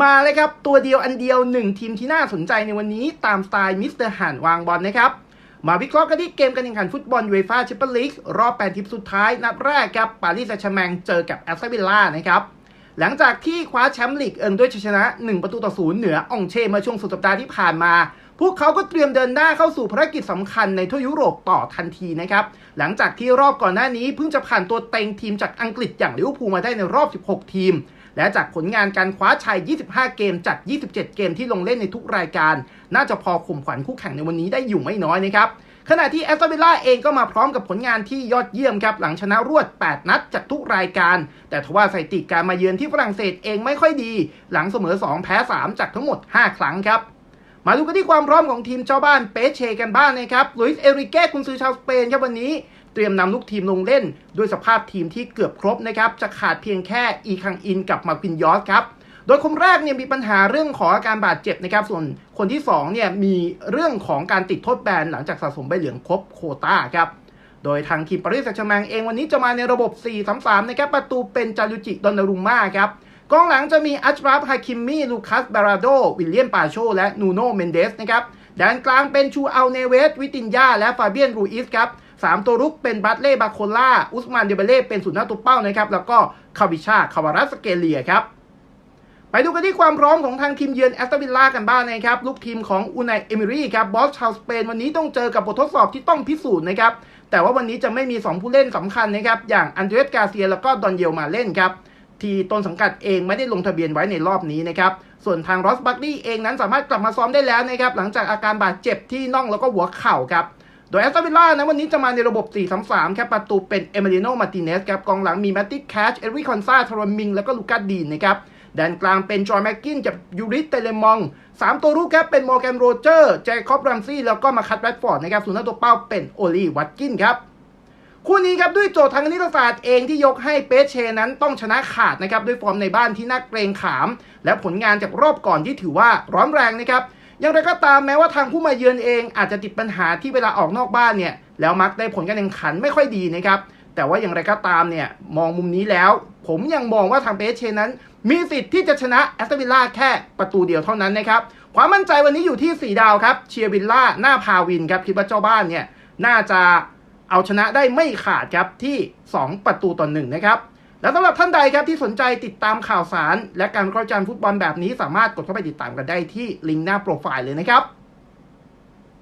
มาเลยครับ ตัวเดียวอันเดียวหนึ่งทีมที่น่าสนใจในวันนี้ตามสไตล์มิสเตอร์หันวางบอลนะครับ มาวิเคราะห์กันที่เกมการแข่งขันฟุตบอลยูเอฟ่าแชมเปี้ยนลีกรอบ 8 ทีมสุดท้าย นัดแรกครับปารีสแซงต์แชร์แมงเจอกับแอสตันวิลล่านะครับ หลังจากที่คว้าแชมป์ลีกเอิงด้วยชัยชนะ 1 ประตูต่อศูนย์เหนืออองเช่เมื่อช่วงสุดสัปดาห์ที่ผ่านมา พวกเขาก็เตรียมเดินหน้าเข้าสู่ภารกิจสำคัญในทั่วยุโรปต่อทันทีนะครับหลังจากที่รอบก่อนหน้านี้เพิ่งจะผ่านตัวเต็งทีมจากอังกฤษอย่างลิเวอร์พูลมาได้ในรอบ 16 ทีม และจากผลงานการคว้าชัย 25 เกมจาก 27 เกมที่ลงเล่นในทุกรายการ น่าจะพอข่มขวัญคู่แข่งในวันนี้ได้อยู่ไม่น้อยนะครับขณะที่แอสตันวิลล่าเองก็มาพร้อมกับผลงานที่ยอดเยี่ยมครับ หลังชนะรวด 8 นัดจากทุกรายการ แต่ทว่าสถิติการมาเยือนที่ฝรั่งเศสเองไม่ค่อยดี หลังเสมอ 2 แพ้ 3 จากทั้งหมด 5 ครั้งครับ มาดูกันที่ความพร้อมของทีมเจ้าบ้านเปเชกันบ้างนะครับลุยส์เอริเก้คุณซื้อชาวสเปนครับวันนี้เตรียมนำลูกทีมลงเล่น ด้วยสภาพทีมที่เกือบครบนะครับ จะขาดเพียงแค่อีคังอินกับมาพินยอสครับ โดยคนแรกเนี่ยมีปัญหาเรื่องของอาการบาดเจ็บนะครับ ส่วนคนที่2เนี่ยมีเรื่องของการติดโทษแบนหลังจากสะสมใบเหลืองครบโคต้าครับ โดยทางทีมปารีสแซงต์แชร์แมงเองวันนี้จะมาในระบบ 4-3-3 นะครับ ประตูเป็นจารุจิ ดอนนารุม่าครับ กองหลังจะมีอัชราฟฮาคิมมี่ลูคัสบาราโด วิลเลียมปาโช และนูโนเมนเดสนะครับแดนกลางเป็นชูอัลเนเวส วิตินยา และฟาเบียนรูอิสครับสามตัวรุกเป็นบัตเล่บาโคล่า อุสมานเดเบเล่ เป็นสุน้าตัวเป้านะครับ แล้วก็คาวิชาคาวารัสเกเลียครับ ไปดูกันที่ความพร้อมของทางทีมเยือนแอสตันวิลล่ากันบ้างนะครับ ลูกทีมของอูนายเอมิรี่ครับ บอสชาวสเปนวันนี้ต้องเจอกับบททดสอบที่ต้องพิสูจน์นะครับ แต่ว่าวันนี้จะไม่มี 2 ผู้เล่นสำคัญนะครับ อย่างอันเดรสกาเซีย แล้วก็ดอนเยลมาเล่นครับ ที่ต้นสังกัดเองไม่ได้ลงทะเบียนไว้ในรอบนี้นะครับ ส่วนทางรอสบัคลี่เองนั้นสามารถกลับมาซ้อมได้แล้วนะครับ หลังจากอาการบาดเจ็บที่น่องแล้วก็หัวเข่าครับ โดยแอสตันวิลล่านะวันนี้จะมาในระบบ 4-3-3 ครับประตูเป็นเอเมิลิโนมาติเนสครับกองหลังมีแมตติแคช เอริคอนซาทรมิง แล้วก็ลูกัสดีนนะครับแดนกลางเป็นจอห์นแม็กกินกับยูริสเตเลมองสามตัวรุกครับเป็นมอร์แกนโรเจอร์แจคอบรัมซี่แล้วก็มาคัตแรดฟอร์ดนะครับส่วนหน้าตัวเป้าเป็นโอลีวัตกินครับ คู่นี้ครับด้วยโจทย์ทางคณิตศาสตร์เองที่ยกให้เปเชนั้นต้องชนะขาดนะครับด้วยฟอร์มในบ้านที่น่าเกรงขาม และผลงานจากรอบก่อนที่ถือว่าร้อนแรงนะครับอย่างไรก็ตามแม้ว่าทางผู้มาเยือนเองอาจจะติดปัญหาที่เวลาออกนอกบ้านเนี่ยแล้วมักได้ผลการแข่งขันไม่ค่อยดีนะครับแต่ว่าอย่างไรก็ตามเนี่ยมองมุมนี้แล้ว ผมยังมองว่าทางเปเชนั้น มีสิทธิ์ที่จะชนะแอสตันวิลล่าแค่ประตูเดียวเท่านั้นนะครับความมั่นใจวันนี้อยู่ที่ 4 ดาวครับเชียร์วิลล่าหน้าพาวินครับคิดว่าเจ้าบ้านเนี่ยน่าจะ เอาชนะได้ไม่ขาดครับที่ 2 ประตูต่อหนึ่งนะครับแล้วสำหรับท่านใดครับที่สนใจติดตามข่าวสาร และการวิเคราะห์จานฟุตบอลแบบนี้สามารถกดเข้าไปติดตามกันได้ที่ลิงก์หน้าโปรไฟล์เลยนะครับ